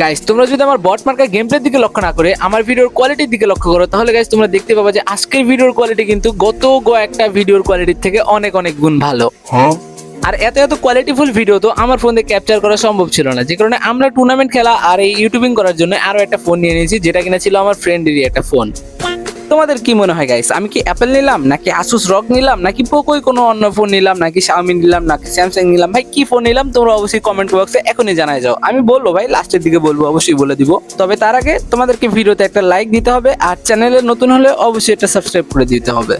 Guys তোমরা যদি আমার বট মার্কা গেম প্লের দিকে লক্ষ্য না করে আমার ভিডিওর কোয়ালিটির দিকে লক্ষ্য করো তাহলে গাইস তোমরা দেখতে পাবা যে আজকের ভিডিওর কোয়ালিটি কিন্তু গত কয়েকটা ভিডিওর কোয়ালিটির থেকে অনেক অনেক গুণ ভালো। আর এত এত কোয়ালিটিফুল ভিডিও তো আমার ফোন দিয়ে ক্যাপচার করা সম্ভব ছিল না। যে কারণে আমরা টুর্নামেন্ট খেলা আর এই ইউটিউবিং করার জন্য আরও একটা ফোন নিয়ে নিয়েছি যেটা কিনা ছিল আমার ফ্রেন্ডেরই একটা ফোন তোমাদের কি মনে হয় গাইস আমি কি অ্যাপেল নিলাম, নাকি আসুস রক নিলাম, নাকি পোকোই কোনো অন্য ফোন নিলাম, নাকি শাওমি নিলাম, নাকি স্যামসাং নিলাম? ভাই, কি ফোন নিলাম? তোমরা অবশ্যই কমেন্ট বক্সে এখনই জানাই যাও। আমি বলব, ভাই লাস্টের দিকে বলব, অবশ্যই বলে দিব। তবে তার আগে তোমাদেরকে ভিডিওতে একটা লাইক দিতে হবে, আর চ্যানেলে নতুন হলে অবশ্যই এটা সাবস্ক্রাইব করে দিতে হবে।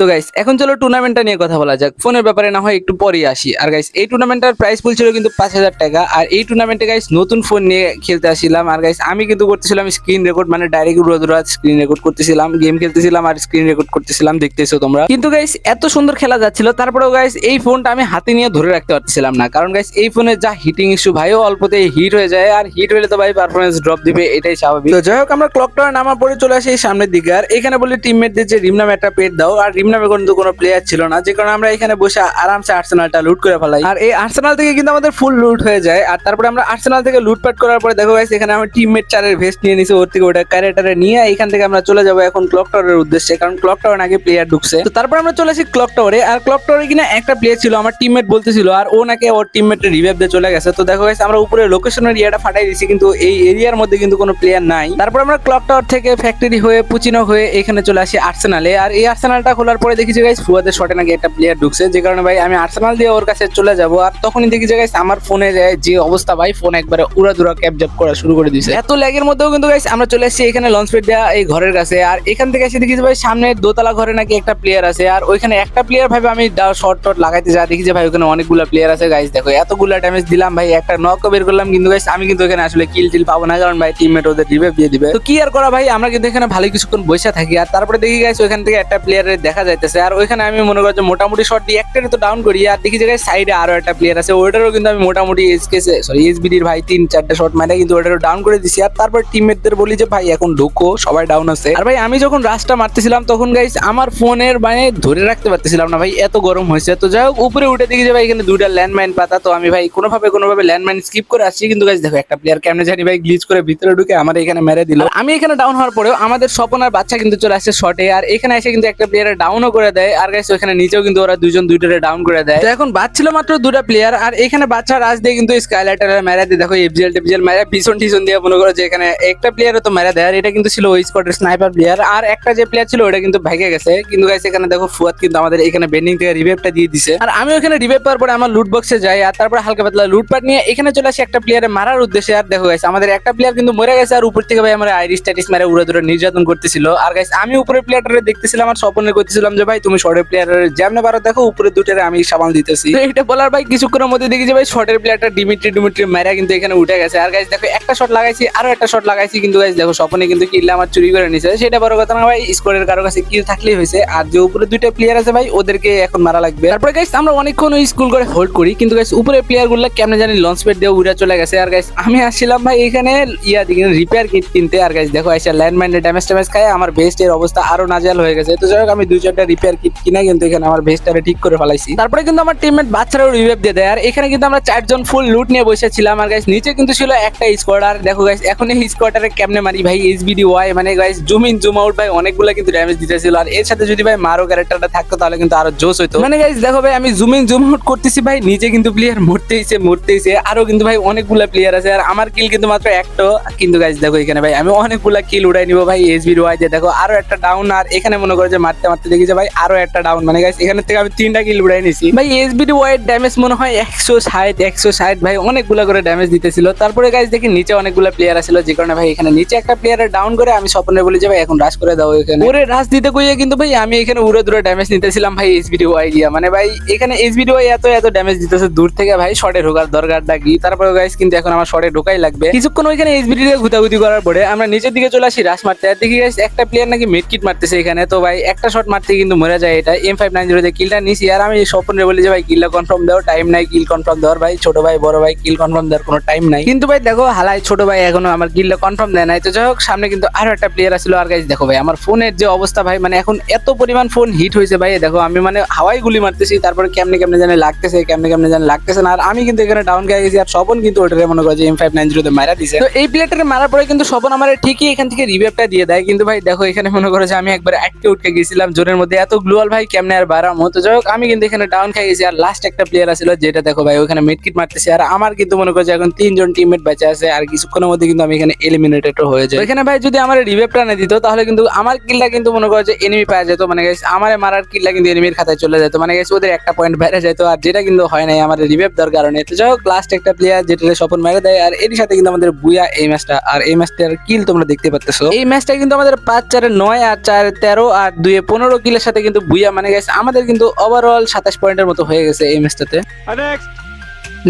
তো গাইস এখন চলো টুর্নামেন্টটা নিয়ে কথা বলা যাক। ফোনের ব্যাপারে না হয় একটু পরেই আসি। আর গাইস এই টুর্নামেন্টের প্রাইস বলছিল কিন্তু পাঁচ হাজার টাকা। আর এই টুর্নামেন্টে গাইস নতুন ফোন নিয়ে খেলতে আসছিলাম আর গাইস আমি কিন্তু করতেছিলাম স্ক্রিন রেকর্ড মানে ডাইরেক্ট উড়াদুরা স্ক্রিন রেকর্ড করতেছিলাম গেম খেলতেছিলাম আর স্ক্রিন রেকর্ড করতেছিলাম, দেখতেছো তোমরা। কিন্তু গাইস এত সুন্দর খেলা যাচ্ছিল, তারপরেও গাইস এই ফোনটা আমি হাতে নিয়ে ধরে রাখতে পারছিলাম না। কারণ গাইস এই ফোনে যা হিটিং ইস্যু ভাইও অল্পতে হিট হয়ে যায়। আর হিট হলে তো ভাই পারফরমেন্স ড্রপ দিবে, এটাই স্বাভাবিক। তো যাই হোক, আমরা ক্লক টাওয়ার নামার পরে চলে আসি সামনের দিকে। আর এখানে বলি টিমমেটদের যে রিম নামে একটা পেট দাও। আর রিম নামে কিন্তু কোনো প্লেয়ার ছিল না, যে কারণে আমরা এখানে বসে আরামসে আর্সেনালটা লুট করে ফেলাই। আর এই আর্সেনাল থেকে কিন্তু আমাদের ফুল লুট হয়ে যায়। আর তারপরে আমরা আর্সেনাল থেকে লুটপাট করার পরে দেখো গাইস এখানে আমার টিমমেট চারের ভেস্ট নিয়ে নিছে, ওর থেকে ওটা ক্যারেটারে নিয়ে এখান থেকে আমরা চলে যাব এখন ক্লক টাওয়ারের উদ্দেশ্যে, কারণ ক্লক টাওয়ার আগে প্লেয়ার ঢুকছে। তো তারপর আমরা চলে আসি ক্লক টাওয়ারে আর ক্লক টাওয়ারে কিনা একটা প্লেয়ার ছিল, আমার টিমমেট বলতেছিল, আর ও নাকি ওর টিমমেটের রিভাইভ দিয়ে চলে গেছে। তো দেখো গাইস আমরা উপরে লোকেশনের ইয়েটা ফাটাই দিছি, কিন্তু এই এরিয়ার মধ্যে কিন্তু কোনো প্লেয়ার নাই। তারপর আমরা ক্লক টাওয়ার থেকে ফ্যাক্টরি হয়ে পুচিনো হয়ে এখানে চলে আসি আর্সেনালে আর এই আর্সেনালটা খোলার পরে দেখেছি গাইস ফুয়াদের শটে নাকি একটা প্লেয়ার ঢুকছে। যে কারণে ভাই, আমি আর্সেনাল দিয়ে ওর কাছে চলে যাব। আর তখনই দেখি যে গাইস আমার ফোনে যে অবস্থা ভাই ফোন একবারে উড়াদুরা ক্যাপজাপ করা শুরু করে দিয়েছে। এত ল্যাগের মধ্যেও কিন্তু গাইস আমরা চলে আসছি এখানে লঞ্চ প্যাড দেওয়া এই ঘরের কাছে। আর এখান থেকে এসে দেখি যে ভাই, সামনে দোতলা ঘরে নাকি একটা প্লেয়ার আছে। আর ওইখানে একটা প্লেয়ার ভাবে আমি শর্ট টট লাগাইতে যা দেখি যে ভাই, ওখানে অনেকগুলো প্লেয়ার আছে। গাইস দেখো, এতগুলো ড্যামেজ দিলাম ভাই, একটা নক বের করলাম। কিন্তু গাইস আমি কিন্তু এখানে আসলে কিল টিল পাবো না, কারণ ভাই টিমমেট ওদের রিভাইভ দিয়ে দিবে। তো কি আর করা ভাই, আমরা কিন্তু এখানে ভালো কিছুক্ষণ বসে থাকি। আর তারপরে দেখি গাইস ওইখান থেকে একটা প্লেয়ারের দেখা যাইতেছে। আর ওইখানে আমি মনে করি যে মোটামুটি শট দিয়ে একটারে তো ডাউন করি, আর দেখি যে সাইডে আরও একটা প্লেয়ার আছে, ওইটারও কিন্তু আমি মোটামুটি এসকে সরি এসবিডির ভাই তিন চারটে শট মারে, কিন্তু ওইটারও ডাউন করে দিছি। আর তারপর টিমমেটদের বলি যে, ভাই, এখন ঢুকো, সবাই ডাউন আছে। আর ভাই, আমি যখন রাশটা মারতেছিলাম, তখন গাইস আমার ফোনের মানে ধরে রাখতে পারতেছিলাম না, ভাই, এত গরম হয়েছে। তো যাই হোক, উপরে উঠে দেখি যে, ভাই, এখানে দুইটা ল্যান্ডমাইন পাতা। তো আমি, ভাই, কোনোভাবে কোনোভাবে ল্যান্ডমাইন স্কিপ করে আসছি। কিন্তু গাইস দেখো, একটা প্লেয়ার কেমনে জানি, ভাই গ্লিচ করে ভিতরে ঢুকে আমার এখানে মেরে দিল। আমি এখানে ডাউন হওয়ার পরেও আমাদের স্বপনার বাচ্চা কিন্তু চলে আসছে শটে আর এখানে এসে কিন্তু একটা প্লেয়ার ডাউনও করে দেয়। আর গাইস ওখানে নিচেও কিন্তু ওরা দুজন দুইটারে ডাউন করে দেয়। তো এখন বাচ্ছিল মাত্র দুটা প্লেয়ার আর এখানে বাচ্চা রাজ দিয়ে কিন্তু স্কাইলাইটার মেরা দিয়ে। দেখো এফজিএল টেফজিএল মেরা পিছন টিছন দিয়ে মনে করো যে এখানে একটা প্লেয়ারও তো মেরা দেয়, আর এটা কিন্তু ছিল ওই স্কোয়াডের স্নাইপার প্লেয়ার আর একটা যে প্লেয়ার ছিল ওটা কিন্তু ভেঙে গেছে। কিন্তু গাইস এখানে দেখো ফুয়াদ কিন্তু আমাদের এখানে বেন্ডিং থেকে রিভাইভটা দিয়ে দিছে। আর আমি ওখানে রিভাইভ পাওয়ার পরে আমার লুট বক্সে যাই, আর তারপরে হালকা পাতলা লুটপাট নিয়ে এখানে চলে আসি একটা প্লেয়ারে মারার উদ্দেশ্যে। আর দেখো গাইস আমাদের একটা প্লেয়ার কিন্তু মরে গেছে, আর উপর থেকে ভাই আমার আইরিস টাইরিস মেরে উড়ে দূরে নির্যাতন করতেছিল। আর গাইস আমি উপরে প্লেয়ারটারে দেখতেছিলাম, আর স্বপ্নে করতেছিলাম যে ভাই, তুমি শর্টের প্লেয়ারের যেমনে পারো দেখো উপরে দুটারে আমি সামাল দিতেছি। এটা বলার ভাই, কিছুক্ষণের মধ্যে দেখি যে ভাই শর্টের প্লেয়ারটা ডিমিট্রি ডিমিট্রি মেরা কিন্তু এখানে উঠে গেছে। আর গাইস দেখো, একটা শট লাগাইছি, আরও একটা শট লাগাইছি, কিন্তু গাইস দেখো, স্বপ্নে কিন্তু কিল আমার চুরি করে নিছে। সেটা বড় কথা না ভাই স্কোরের কারও কাছে কিল থাকলেই হয়েছে। আর যে উপরে দুইটা প্লেয়ার আছে ভাই, ওদেরকে এখন মারা লাগবে। তারপরে গাইস আমরা অনেকক্ষণ ওই স্কুল করে হোল্ড করি, কিন্তু গাইস উপরে প্লেয়ারগুলো কেমনে জানি লঞ্চ প্যাড দিয়ে উড়ে চলে গেছে। আর গাইস আমি আসছিলাম ভাই, এখানে ইয়া দিকে রিপেয়ার কিট কিনতে। আর গাইস দেখো, এসে ল্যান্ডমাইনের ড্যামেজ ট্যামেজ খায়, আমার ভেস্টের অবস্থা আরও নাজাল হয়ে গেছে। তো যাই হোক, আমি দুই চারটা রিপেয়ার কিট কিনা কিন্তু এখানে আমার ভেস্টটারে ঠিক করে ফেলাইছি। তারপরে কিন্তু আমার টিমমেট বাচ্চারাও রিভাইভ দিয়ে দেয়। আর এখানে কিন্তু আমরা চারজন ফুল লুট নিয়ে বসেছিলাম। আর গাইস নিচে কিন্তু ছিল একটা স্কোয়াড আর দেখো গাইস এখন এই স্কোয়াডারে কেমনে মারি ভাই? এইচবিডি ওয়াই মানে guys zoom in zoom out ভাই, অনেকগুলো কিন্তু ড্যামেজ দিতেছিল। আর এর সাথে যদি ভাই মারো ক্যারেক্টারটা থাকতো, তাহলে কিন্তু আরও জোশ হইতো। মানে গাইস দেখো ভাই, আমি জুম ইন জুম আউট করতেছি ভাই, নিচে কিন্তু প্লেয়ার মরতেইছে মরতেইছে আরও কিন্তু ভাই অনেকগুলা প্লেয়ার আছে। আর আমার কিল কিন্তু মাত্র একটা। কিন্তু গাইস দেখো এখানে ভাই, আমি অনেকগুলা কিল উড়াই নিব ভাই এইচবিডি ওয়াই দেখো আরও একটা ডাউন আর এখানে মনে করো যে মারতে মারতে দেখি যে ভাই আরও একটা ডাউন মানে গাইস এখানে থেকে আমি তিনটা কিল উড়াই নিছি। ভাই এসবিডি ওয়াইড ড্যামেজ মনে হয় একশো ষাট একশো ষাট ভাই অনেকগুলো করে ড্যামেজ দিতেছিল। তারপরে গাইস দেখি নিচে অনেকগুলো প্লেয়ার আসছিল যে কারণে ভাই এখানে নিচে একটা প্লেয়ারের ডাউন করে আমি স্বপ্নে বলি যে ভাই, এখন রাশ করে দাও এখানে। ওরে রাশ দিতে কইয়ে কিন্তু ভাই আমি এখানে উড়ে দূরে ড্যামেজ নিতেছিলাম ভাই এসবিডি ওয়াই দিয়া মানে ভাই এখানে এসবিডি ওয়াই এত এত ড্যামেজ দিতেছে, দূর থেকে ভাই শর্টে ঢোকার দরকারটা কি তারপরে গাইস কিন্তু এখন আমার শর্টে ঢোকাই লাগবে। কিছুক্ষণ ওইখানে এসবিডি দিয়ে ঘুতাঘুতি করার পরে আমরা নিচের দিকে চলে আসি রাশ মারতে। আর দেখি গাইস একটা প্লেয়ার নাকি মিড কিট মারতেছে এখানে। তো ভাই একটা শট মারতে থেকে কিন্তু মরে যায় এটা। এম ফাইভ নাইন জিরোতে কিলটা নিছি, আর আমি স্বপনে বলি যে, ভাই কিলটা কনফার্ম দাও টাইম নাই কিল কনফার্ম দেওয়ার ভাই, ছোট ভাই, বড় ভাই কিল কনফার্ম দেওয়ার কোনো টাইম নাই। কিন্তু ভাই, দেখো হালাই ছোট ভাই এখনও আমার কিলটা কনফার্ম দেয় নাই। তো যাই হোক, সামনে কিন্তু আরও একটা প্লেয়ার আসলো। আর গাইজ দেখো ভাই, আমার ফোনের যে অবস্থা ভাই মানে এখন এত পরিমাণ ফোন হিট হয়েছে ভাই, দেখো, আমি মানে হাওয়াই গুলি মারতেছি, তারপরে কেমনে কেমনে জানে লাগতেছে, কেমনে কেমনে জানে লাগতেছে না। আর আমি কিন্তু এখানে ডাউন খেয়ে গেছি, আর স্বপন কিন্তু ওটারে মনে করে যে এম ফাইভ নাইন জিরোতে মারা দিছে। তো এই প্লেয়ারটাকে মারার পরে কিন্তু স্বপন আমার ঠিকই এখান থেকে রিভেপটা দিয়ে দেয়। কিন্তু ভাই, দেখো, এখানে মনে করে যে, আমি একবার আটকে উঠকে গেছিলাম জোনের মধ্যে এত গ্লোয়াল ভাই কেমনে আর বাড়াম? তো যাই আমি কিন্তু এখানে ডাউন খেয়ে গেছি। আর লাস্ট একটা প্লেয়ার আছিল যেটা দেখো ভাই ওখানে মিডকিট মারতেছে। আর আমার কিন্তু মনে করছে এখন তিনজন টিমমেট বেঁচে আছে আর কিছুক্ষণের মধ্যে কিন্তু আমি এখানে এলিমিনেটেড হয়ে যাই। এখানে ভাই যদি আমার রিভেপটা না দিত তাহলে কিন্তু আমার কিলটা কিন্তু মনে করো যে এনিমি পাওয়া যেত। মানে guys, আমার মারার কিলটা কিন্তু এনিমির খাতায় চলে যেত। মানে guys, ওদের একটা পয়েন্ট বেড়ে যেত আর যেটা কিন্তু হয় নাই আমার রিভেপ দেওয়ার কারণে। তো যাই লাস্ট একটা প্লেয়ার যেটা স্বপন মেরে দেয় আর এর সাথে কিন্তু আমাদের বুয়া এই ম্যাচটা আর এই ম্যাচটার কিল তোমরা দেখতে পাচ্ছ এই ম্যাচটা কিন্তু আমাদের পাঁচ চারে নয় আর চার তেরো আর দুয়ে পনেরো কিলের সাথে কিন্তু বুইয়া মানে গেছে। আমাদের কিন্তু ওভারঅল সাতাশ পয়েন্টের মতো হয়ে গেছে এই ম্যাচটাতে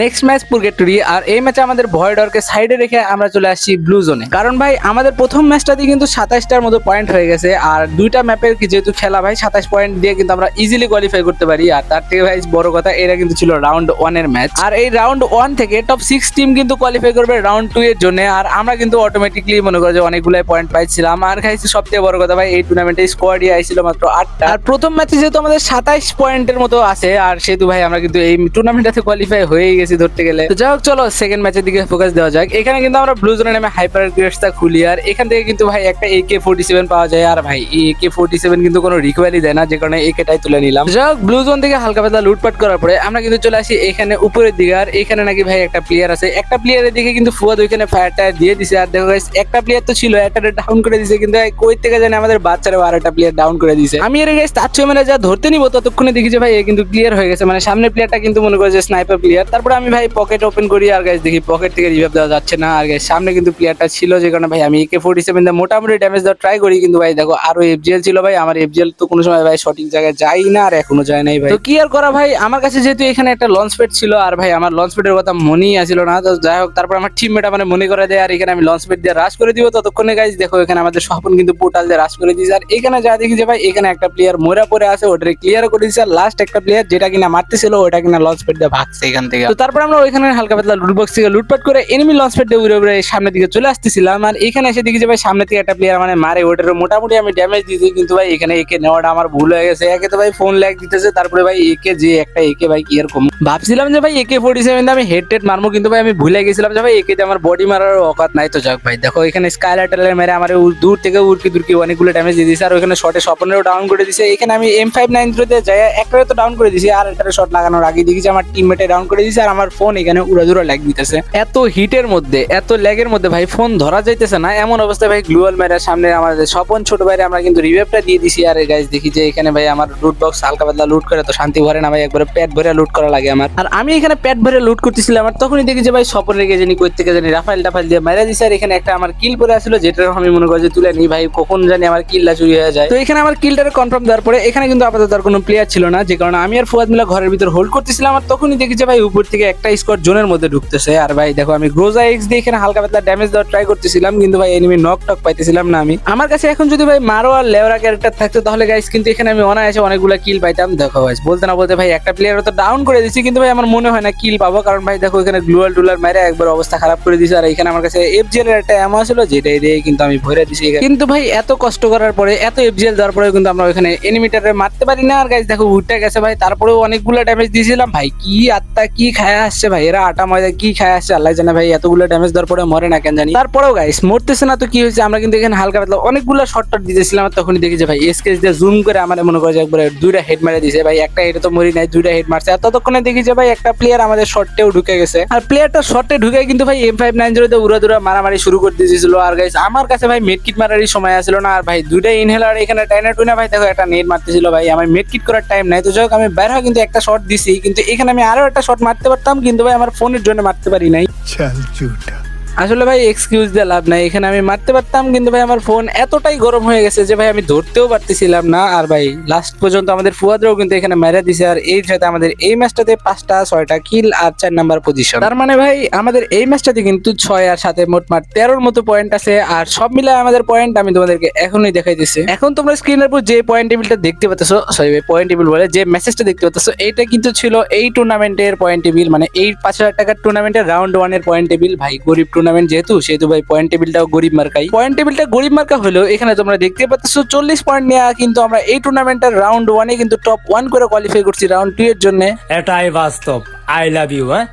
নেক্সট ম্যাচ পুরগেটরি আর এই ম্যাচে আমাদের ভয় ডরকে সাইডে রেখে আমরা চলে আসছি ব্লু জোনে কারণ ভাই, আমাদের প্রথম ম্যাচটাতে কিন্তু সাতাশটার মতো পয়েন্ট হয়ে গেছে আর দুইটা ম্যাপের যেহেতু খেলা ভাই, সাতাশ পয়েন্ট দিয়ে কিন্তু আমরা ইজিলি কোয়ালিফাই করতে পারি। আর তার থেকে ভাই, বড় কথা এটা কিন্তু ছিল রাউন্ড ওয়ানের ম্যাচ আর এই রাউন্ড ওয়ান থেকে টপ সিক্স টিম কিন্তু কোয়ালিফাই করবে রাউন্ড টু এর জন্য। আর আমরা কিন্তু অটোমেটিকলি মনে করো যে অনেকগুলো পয়েন্ট পাইছিলাম। আর খাইছি সবথেকে বড় কথা ভাই, এই টুর্নামেন্টে স্কোয়াডই আইছিল মাত্র আটটা। আর প্রথম ম্যাচে যেহেতু আমাদের সাতাইশ পয়েন্টের মতো আছে, আর সেহেতু ভাই, আমরা কিন্তু এই টুর্নামেন্টটাতে কোয়ালিফাই হয়েই গেছি ধরতে গেলে। তো যাই হোক, চলো সেকেন্ড ম্যাচের দিকে ফোকাস দেওয়া যাক। এখানে কিন্তু আমরা ব্লু জোনে নামে হাইপার গ্রেসটা খুলি। আর এখান থেকে কিন্তু ভাই একটা একে ফোর্টি সেভেন পাওয়া যায়। আর ভাই, এই একে ফোর্টি সেভেন কিন্তু কোনো রিকোয়ারি দেয় না, যে কারণে একেটাই তুলে নিলাম। যাই হোক ব্লু জোন থেকে হালকা পাতলা লুটপাট করার পরে আমরা কিন্তু চলে আসি এখানে উপরের দিকে। আর এখানে নাকি ভাই একটা প্লেয়ার আছে। একটা প্লেয়ারের দিকে কিন্তু ফুয়াদ ওইখানে ফায়ার টায়ার দিয়ে দিছে। আর দেখো একটা প্লেয়ার তো ছিল, একটা ডাউন করে দিছে। কিন্তু কই থেকে জানি আমাদের বাচ্চারা আর একটা প্লেয়ার ডাউন করে দিছে। আমি এর গাইস তার ছয় মানে যা ধরতে নিব, ততক্ষণে দেখি যে ভাই, এ কিন্তু ক্লিয়ার হয়ে গেছে। মানে সামনে প্লেয়ারটা কিন্তু মনে করে যে স্নাইপার প্লেয়ার তারপরে আমি ভাই পকেট ওপেন করি। আর গাইস দেখি পকেট থেকে রিভাইভ দেওয়া যাচ্ছে না। আর গাইস সামনে কিন্তু প্লেয়ারটা ছিল যে কারণে ভাই আমি একে ফোর্টি সেভেন দিয়ে মোটামুটি ড্যামেজ দেওয়ার ট্রাই করি। কিন্তু ভাই দেখো আরও এফজিএল ছিল ভাই। আমার এফজিএল তো কোনো সময় ভাই সঠিক জায়গায় যাই না আর এখনও যায় নাই ভাই। তো কি আর করা ভাই? আমার কাছে যেহেতু এখানে একটা লঞ্চ প্যাড ছিল আর ভাই আমার লঞ্চ প্যাডের কথা মনেই আসছিল না। তো যাই হোক তারপর আমার টিমমেট মানে মনে করে দেয় আর এখানে আমি লঞ্চ প্যাড দিয়ে রাশ করে দিব ততক্ষণে গাইজ দেখো এখানে আমাদের স্বপন কিন্তু পোর্টাল দিয়ে রাশ করে দিয়েছে। আর এখানে যা দেখি যে ভাই এখানে একটা প্লেয়ার মোরা পরে আছে ওটারে ক্লিয়ার করে দিয়েছে। আর লাস্ট একটা প্লেয়ার যেটা কিনা মারতেছিল ওটা কিনা লঞ্চ প্যাড দিয়ে ভাগছে এখান থেকে। তারপর আমরা ওইখানে হালকা পাতলা লুট বক্স থেকে লুটপাট করে এনিমি লঞ্চ প্যাড উড়ে উড়ে সামনের দিকে চলে আসতেছিলাম। আর এখানে এসে দেখি যে ভাই সামনে থেকে একটা প্লেয়ার মানে মারে ওটার মোটামুটি আমি ড্যামেজ দিয়েছি, কিন্তু ভাই এখানে একে নেওয়াটা আমার ভুল হয়ে গেছে। একে তো ভাই ফোন ল্যাগ দিতেছে, তারপরে ভাই একে যে একটা একে ভাই কি এরকম ভাবছিলাম যে ভাই একে ফোর্টি সেভেন আমি হেড টেড মারবো, কিন্তু ভাই আমি ভুলে গেছিলাম যে ভাই একে আমার বডি মারার অকাত নাই। তো যাক ভাই, দেখো এখানে স্কাইলাইটার মেরে আমার দূর থেকে উড়কি দুরকি অনেকগুলো ড্যামেজ দিয়ে দিয়েছে, আর ওখানে শটে স্বপনেরও ডাউন করে দিয়েছে। এখানে আমি এম ফাইভ নাইন জিরোতে যাই একটা তো ডাউন করে দিয়েছি, আর একটা শট লাগানোর আগে দেখি যে আমার টিমমেটে ডাউন করে দিয়েছে আর আমার ফোন এখানে উড়াদুরা ল্যাগ দিতেছে। এত হিটের মধ্যে, এত ল্যাগের মধ্যে ভাই ফোন ধরা যাইতেছে না। এমন অবস্থায় ভাই গ্লুয়াল মেরার সামনে আমাদের স্বপন ছোট ভাইরে আমরা কিন্তু রিভেভটা দিয়ে দিছি। আর গাইজ দেখি যে এখানে ভাই আমার লুট বক্স হালকা পাতলা লুট করে, তো শান্তি ভরে না ভাই, একবারে পেট ভরে লুট করা লাগে আমার। আর আমি এখানে প্যাট ভরে লুট করতেছিলাম আর তখনই দেখি যে ভাই স্বপন রেখে জানি কই থেকে জানি রাফাইল টাফাইল দিয়ে মেরা দিছে। আর এখানে একটা আমার কিল পরে আসলো যেটা আমি মনে করি যে তুলে নিই ভাই, কখন জানি আমার কিলটা চুরি হয়ে যায়। তো এখানে আমার কিলটার কনফার্ম দেওয়ার পরে এখানে কিন্তু আপাতত আর কোনো প্লেয়ার ছিল না, যে কারণে আমি আর ফুয়াদ মিলা ঘরের ভিতর হোল্ড করতেছিলাম। আর তখনই দেখি যে ভাই উপর থেকে একটা স্কোয়াড জোনের মধ্যে ঢুকতেছে। আর ভাই, দেখো, আমি গ্রোজা এক্স দিয়ে এখানে হালকা পাতলা ড্যামেজ দেওয়ার ট্রাই করতেছিলাম, কিন্তু ভাই এনিমি নক টক পাইতেছিলাম না আমি। আমার কাছে এখন যদি ভাই মারো আর লেওরা ক্যারেক্টার থাকতো, তাহলে গাইস কিন্তু এখানে আমি অনায়াসে অনেকগুলো কিল পাইতাম। দেখো ভাই বলতে না বলতে ভাই, একটা প্লেয়ার তো ডাউন করে দিছি কিন্তু ভাই, আমার মনে হয় না কিল পাবো, কারণ ভাই, দেখো, এখানে গ্লুয়াল টুলার মেরে একবার অবস্থা খারাপ করে দিছে আর এখানে আমার কাছে এফজিএল এর একটা অ্যামো ছিল, যেটাই দিয়ে কিন্তু আমি ভরে দিছি কিন্তু ভাই, এত কষ্ট করার পরে, এত এফজিএল দেওয়ার পরে কিন্তু আমরা ওখানে এনিমিটারে মারতে পারি না। আর গাইস দেখো উঠে গেছে ভাই, তারপরেও অনেকগুলো ড্যামেজ দিয়েছিলাম। ভাই, কি আত্মা, কি খায় আসছে ভাই? এরা আটা, ময়দা কি খায় আসছে আল্লাহ জানে ভাই, এতগুলো ড্যামেজ দেওয়ার পরে মরে না কেন জানি। তারপরেও গাইস মরতেছে না তো কি হয়েছে? আমরা কিন্তু এখানে হালকা পাতলা অনেকগুলো শর্ট টট দিতেছিলাম তখনই দেখি যে ভাই এসকেস দিয়ে জুম করে আমার মনে করে একবারে দুইটা হেড মেরে দিছে। ভাই, একটা হেডে তো মরি নাই, দুইটা হেড মারছে। আর ততক্ষণে দেখি যে ভাই, একটা প্লেয়ার আমাদের শর্টেও ঢুকে গেছে। আর প্লেয়ারটা শর্টে ঢুকে কিন্তু ভাই এম ফাইভ নাইন জিরোতে উড়া দুরা মারামারি শুরু করে দিয়েছিল। আর গাইস আমার কাছে ভাই মেডকিট মারারই সময় আসলো না। আর ভাই দুইটা ইনহেলার এখানে টাইনা টুইনা ভাই, দেখো, একটা নেট মারতেছিল ভাই। আমার মেডকিট করার টাইম নাই। তো যাই হোক, আমি বের হয়ে কিন্তু একটা শট দিছি। কিন্তু এখানে আমি আরও একটা শট মারতে পারতাম কিন্তু ভাই আমার ফোনের জন্য মারতে পারি নাই। চাল চুটা। আসলে ভাই এক্সকিউজ দিয়ে লাভ নাই। এখানে আমি মারতে পারতাম, কিন্তু ভাই আমার ফোন এতটাই গরম হয়ে গেছে যে ভাই আমি ধরতেও পারতেছিলাম না। আর ভাই লাস্ট পর্যন্ত আমাদের ফুয়াদরাও কিন্তু এখানে মেরে দিছে। আর এই সাথে আমাদের এই ম্যাচটাতে পাঁচটা, ছয়টা কিল আর চার নাম্বার পজিশন তার মানে ভাই আমাদের এই ম্যাচটাতে কিন্তু ছয় আর সাথে মোট মোটমাট তেরোর মতো পয়েন্ট আছে। আর সব মিলে আমাদের পয়েন্ট আমি তোমাদেরকে এখনই দেখাইতেছি এখন তোমরা স্ক্রিনের উপর যে পয়েন্ট টেবিলটা দেখতে পাচ্ছ সরি পয়েন্ট টেবিল বলে যে মেসেজটা দেখতে পাচ্ছ এইটা কিন্তু ছিল এই টুর্নামেন্টের পয়েন্ট টেবিল মানে এই পাঁচ হাজার টাকার টুর্নামেন্টের রাউন্ড ওয়ানের পয়েন্ট টেবিল ভাই, গরিব টুর্নামেন্ট যেহেতু, সেহেতু ভাই পয়েন্ট টেবিলটাও গরিব মার্কাই। পয়েন্ট টেবিলটা গরিব মার্কা হলেও এখানে তোমরা দেখতে পাচ্ছ, চল্লিশ পয়েন্ট নেওয়া কিন্তু আমরা এই টুর্নামেন্টের রাউন্ড ওয়ানে কিন্তু টপ ওয়ান করে কোয়ালিফাই করছি রাউন্ড টু এর জন্য। এটাই বাস্তব। আই লাভ ইউ হ্যাঁ?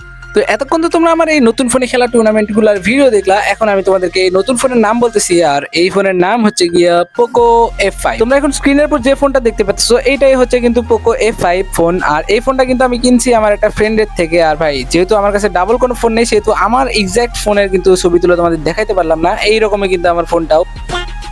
তো এতক্ষণ তো তোমরা আমার এই নতুন ফোনে খেলা টুর্নামেন্টগুলার ভিডিও দেখলা, এখন আমি তোমাদেরকে এই নতুন ফোনের নাম বলতেছি, আর এই ফোনের নাম হচ্ছে গিয়া পোকো এফ ফাইভ তোমরা এখন স্ক্রিনের উপর যে ফোনটা দেখতে পাচ্ছ, এইটাই হচ্ছে কিন্তু পোকো এফ ফাইভ ফোন আর এই ফোনটা কিন্তু আমি কিনছি আমার একটা ফ্রেন্ডের থেকে, আর ভাই, যেহেতু আমার কাছে ডাবল কোনো ফোন নেই, সেহেতু আমার এক্সাক্ট ফোনের কিন্তু ছবি তুলে তোমাদের দেখাইতে পারলাম না, এইরকমই কিন্তু আমার ফোনটাও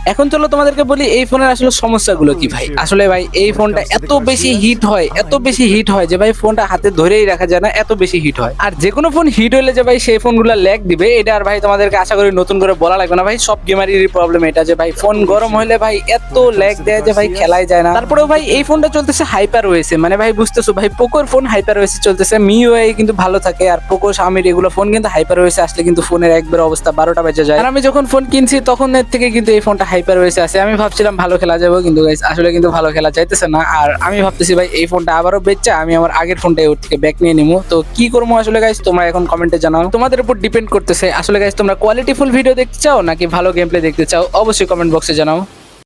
এখন চলো তোমাদেরকে বলি, এই ফোনের আসলে সমস্যাগুলো কি ভাই? আসলে ভাই, এই ফোনটা এত বেশি হিট হয়, এত বেশি হিট হয় যে ভাই ফোনটা হাতে ধরেই রাখা যায় না, এত বেশি হিট হয়। আর যে কোনো ফোন হিট হলে যে ভাই সেই ফোনগুলো ল্যাগ দিবে, এটা আর ভাই তোমাদেরকে আশা করি নতুন করে বলা লাগবে না ভাই, সব গেমারেরই প্রবলেম এটা যে ভাই ফোন গরম হলে ভাই এত ল্যাগ দেয় যে ভাই খেলাই যায় না। তারপরেও ভাই এই ফোনটা চলতেছে হাইপার ওয়েসে মানে ভাই বুঝতেছো ভাই, পোকোর ফোন হাইপার ওয়েসে চলতেছে মিউআই কিন্তু ভালো থাকে, আর পোকো শাওমির এগুলো ফোন কিন্তু হাইপার ওয়েসে আসলে কিন্তু ফোনের একবার অবস্থা বারোটা বেজে যায়। আর আমি যখন ফোন কিনছি, তখন থেকে কিন্তু এই ফোনটা হাইপার ওয়েস আছে। আমি ভাবছিলাম ভালো খেলা যাব, কিন্তু গাইস আসলে কিন্তু ভালো খেলা চাইতেছে না। আর আমি ভাবতেছি, ভাই, এই ফোনটা আবারও বেচা, আমি আমার আগের ফোনটা ওর থেকে ব্যাক নিয়ে নিবো তো কি করব আসলে গাইস তোমরা এখন কমেন্টে জানাও। তোমাদের উপর ডিপেন্ড করতেছে, আসলে গাইস তোমরা কোয়ালিটিফুল ভিডিও দেখতে চাও, নাকি ভালো গেম প্লে দেখতে চাও? অবশ্যই কমেন্ট বক্সে জানাও।